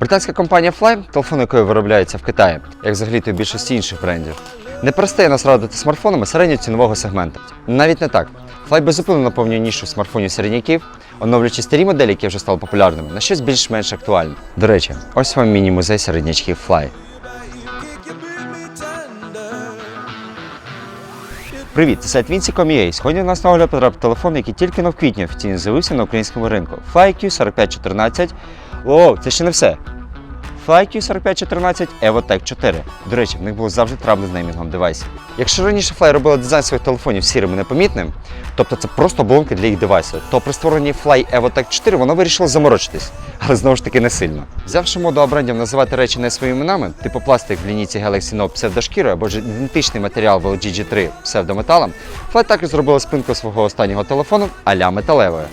Британська компанія Fly, телефон якої виробляється в Китаї, як взагалі то більшості інших брендів, не перестає нас радити смартфонами середнього цінового сегменту. Навіть не так. Fly безупинно наповнює нішу смартфонів середняків, оновлюючи старі моделі, які вже стали популярними, на щось більш-менш актуальне. До речі, ось вам міні-музей середнячків Fly. Привіт, це сайт Vinci.com.ua. Сьогодні у нас на огляд потрапив телефон, який тільки на в квітні офіційно з'явився на українському ринку. FlyQ 4514. О, це ще не все. FlyQ 4514 EvoTech 4. До речі, в них було завжди трабли з неймінгом девайсів. Якщо раніше Fly робила дизайн своїх телефонів сірим і непомітним, тобто це просто оболонки для їх девайсу, то при створенні Fly EvoTech 4 воно вирішило заморочитись, але знову ж таки не сильно. Взявши моду абрендів називати речі не своїми іменами, типу пластик в лінійці Galaxy Note псевдошкірою або ж ідентичний матеріал в LG G3 псевдометалом, Fly також зробила спинку свого останнього телефону а-ля металевою.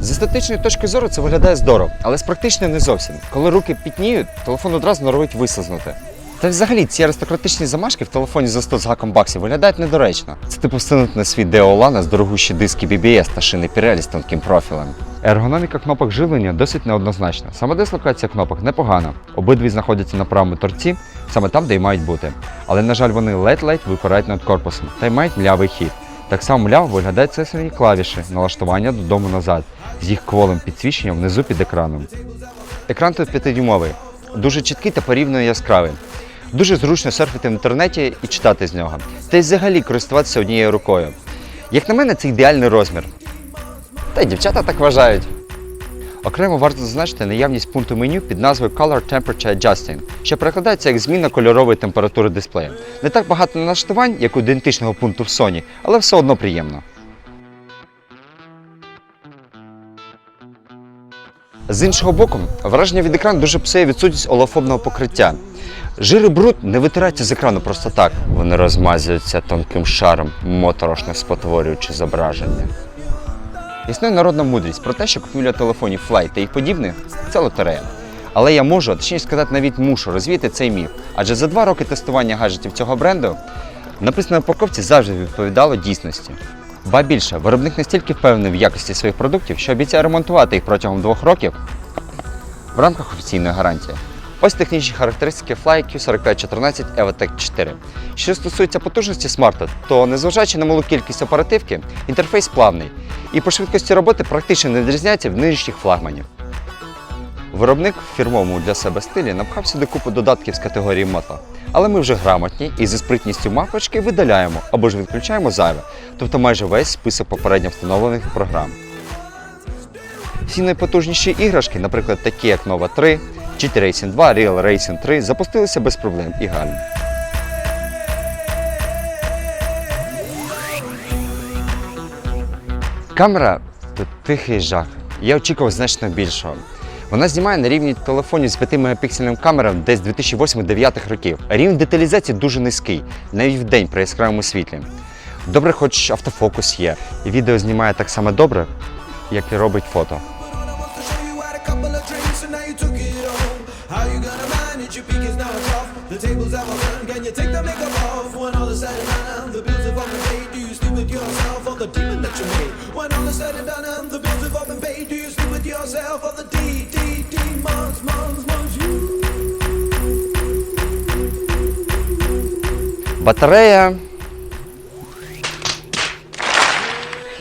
З естетичної точки зору це виглядає здорово, але з практичної не зовсім. Коли руки пітніють, телефон одразу норовить вислизнути. Та взагалі ці аристократичні замашки в телефоні за 100 з гаком баксів виглядають недоречно. Це типу встигнути на свій Деолана з дорогущі диски BBS та шини Pirelli з тонким профілем. Ергономіка кнопок живлення досить неоднозначна. Саме дислокація кнопок непогана. Обидві знаходяться на правому торці, саме там, де й мають бути. Але, на жаль, вони ледь-ледь випирають над корпусом та й мають млявий хід. Так само мляво виглядають сенсорні клавіші налаштування додому назад з їх кволим підсвіченням внизу під екраном. Екран тут 5-дюймовий, дуже чіткий та порівняно яскравий. Дуже зручно серфити в інтернеті і читати з нього. Та й взагалі користуватися однією рукою. Як на мене, це ідеальний розмір. Та й дівчата так вважають. Окремо варто зазначити наявність пункту меню під назвою Color Temperature Adjusting, що перекладається як зміна кольорової температури дисплею. Не так багато налаштувань, як у ідентичного пункту в Sony, але все одно приємно. З іншого боку, враження від екрану дуже псує відсутність олофобного покриття. Жир і бруд не витираються з екрану просто так. Вони розмазуються тонким шаром, моторошно спотворюючи зображення. Існує народна мудрість про те, що купівля телефонів Fly та їх подібних це лотерея. Але я можу, а точніше сказати, навіть мушу розвіяти цей міф. Адже за два роки тестування гаджетів цього бренду написане на упаковці завжди відповідало дійсності. Ба більше, виробник настільки впевнений в якості своїх продуктів, що обіцяє ремонтувати їх протягом двох років в рамках офіційної гарантії. Ось технічні характеристики Fly Q4514 EvoTech 4. Що стосується потужності смарта, то незважаючи на малу кількість оперативки, інтерфейс плавний і по швидкості роботи практично не відрізняється в нинішніх флагманів. Виробник в фірмовому для себе стилі напхав сюди купу додатків з категорії мото. Але ми вже грамотні і зі спритністю мапочки видаляємо або ж відключаємо зайве, тобто майже весь список попередньо встановлених програм. Всі найпотужніші іграшки, наприклад, такі як Nova 3, GT Racing 2, Real Racing 3, запустилися без проблем і гальм. Камера тут тихий жах. Я очікував значно більшого. Вона знімає на рівні телефонів з 5 мегапіксельним камерам десь 2008-2009 років. Рівень деталізації дуже низький, навіть в день при яскравому світлі. Добре, хоч автофокус є, і відео знімає так само добре, як і робить фото. show you had Батарея.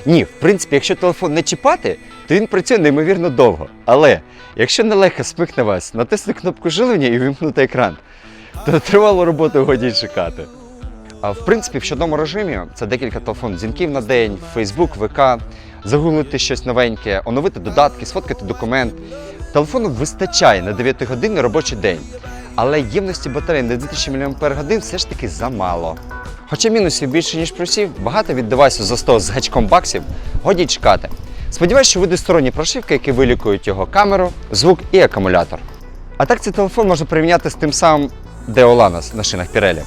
Ні, в принципі, якщо телефон не чіпати, то він працює неймовірно довго. Але якщо нелегко смикне вас, натиснути кнопку жилення і вимкнути екран, то тривалу роботу годі чекати. А в принципі, в щодному режимі це декілька телефонних дзвінків на день, Facebook, ВК, загуглити щось новеньке, оновити додатки, сфоткати документ. Телефону вистачає на 9-годинний робочий день. Але ємності батареї на 2000 мАч все ж таки замало. Хоча мінусів більше, ніж плюсів, багато від девайсу за 100 з гачком баксів годі чекати. Сподіваюсь, що вийде сторонні прошивки, які вилікують його камеру, звук і акумулятор. А так цей телефон можна порівняти з тим самим Deolanas на шинах Pirelli.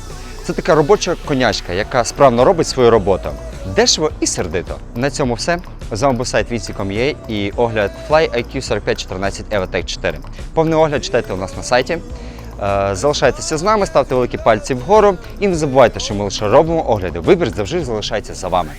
Це така робоча конячка, яка справно робить свою роботу. Дешево і сердито. На цьому все. З вами був сайт Vinci.com.ua і огляд Fly IQ 4514 EvoTech 4. Повний огляд читайте у нас на сайті. Е, Залишайтеся з нами, ставте великі пальці вгору і не забувайте, що ми лише робимо огляди. Вибір завжди залишається за вами.